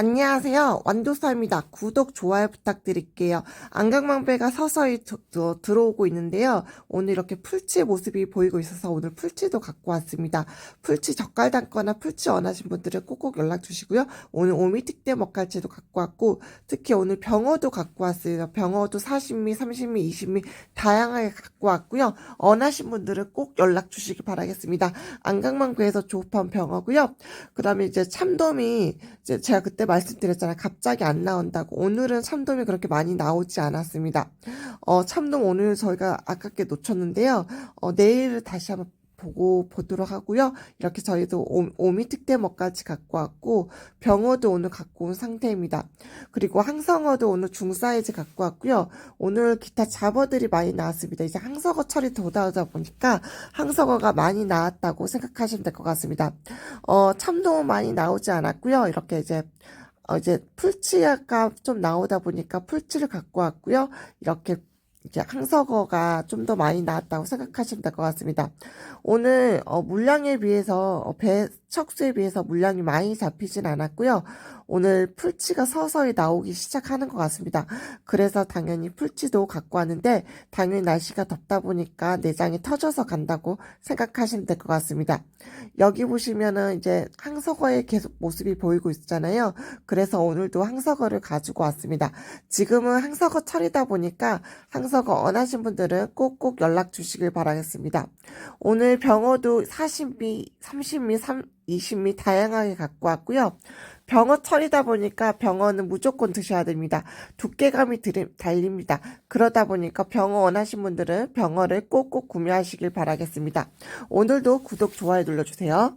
안녕하세요. 완도사입니다. 구독, 좋아요 부탁드릴게요. 안강망배가 서서히 드- 드- 들어오고 있는데요. 오늘 이렇게 풀치 모습이 보이고 있어서 오늘 풀치도 갖고 왔습니다. 풀치 젓갈 담거나 풀치 원하신 분들은 꼭꼭 연락 주시고요. 오늘 오미특대 먹갈치도 갖고 왔고, 특히 오늘 병어도 갖고 왔어요. 병어도 40미, 30미, 20미 다양하게 갖고 왔고요. 원하신 분들은 꼭 연락 주시기 바라겠습니다. 안강망배에서 조업한 병어고요. 그 다음에 이제 참돔이 이제 제가 그때 말씀드렸잖아요. 갑자기 안 나온다고. 오늘은 참돔이 그렇게 많이 나오지 않았습니다. 어, 참돔 오늘 저희가 아깝게 놓쳤는데요. 어, 내일 다시 한번 보고 보도록 하고요. 이렇게 저희도 오, 오미 특대먹까지 갖고 왔고 병어도 오늘 갖고 온 상태입니다. 그리고 항성어도 오늘 중사이즈 갖고 왔고요. 오늘 기타 잡어들이 많이 나왔습니다. 이제 항성어 철이 도다하다 보니까 항성어가 많이 나왔다고 생각하시면 될 것 같습니다. 어, 참돔 많이 나오지 않았고요. 이렇게 이제 어, 이제 풀치가 좀 나오다 보니까 풀치를 갖고 왔고요. 이렇게 이제 항석어가 좀 더 많이 나왔다고 생각하시면 될 것 같습니다. 오늘 어, 물량에 비해서 어, 배 척수에 비해서 물량이 많이 잡히진 않았고요. 오늘 풀치가 서서히 나오기 시작하는 것 같습니다. 그래서 당연히 풀치도 갖고 왔는데 당연히 날씨가 덥다 보니까 내장이 터져서 간다고 생각하시면 될 것 같습니다. 여기 보시면은 이제 항석어의 계속 모습이 보이고 있잖아요. 그래서 오늘도 항석어를 가지고 왔습니다. 지금은 항석어 철이다 보니까 항 석어 원하신 분들은 꼭꼭 연락 주시길 바라겠습니다. 오늘 병어도 40미, 30미, 3, 20미 다양하게 갖고 왔고요. 병어 철이다 보니까 병어는 무조건 드셔야 됩니다. 두께감이 들- 달립니다. 그러다 보니까 병어 원하신 분들은 병어를 꼭꼭 구매하시길 바라겠습니다. 오늘도 구독, 좋아요 눌러주세요.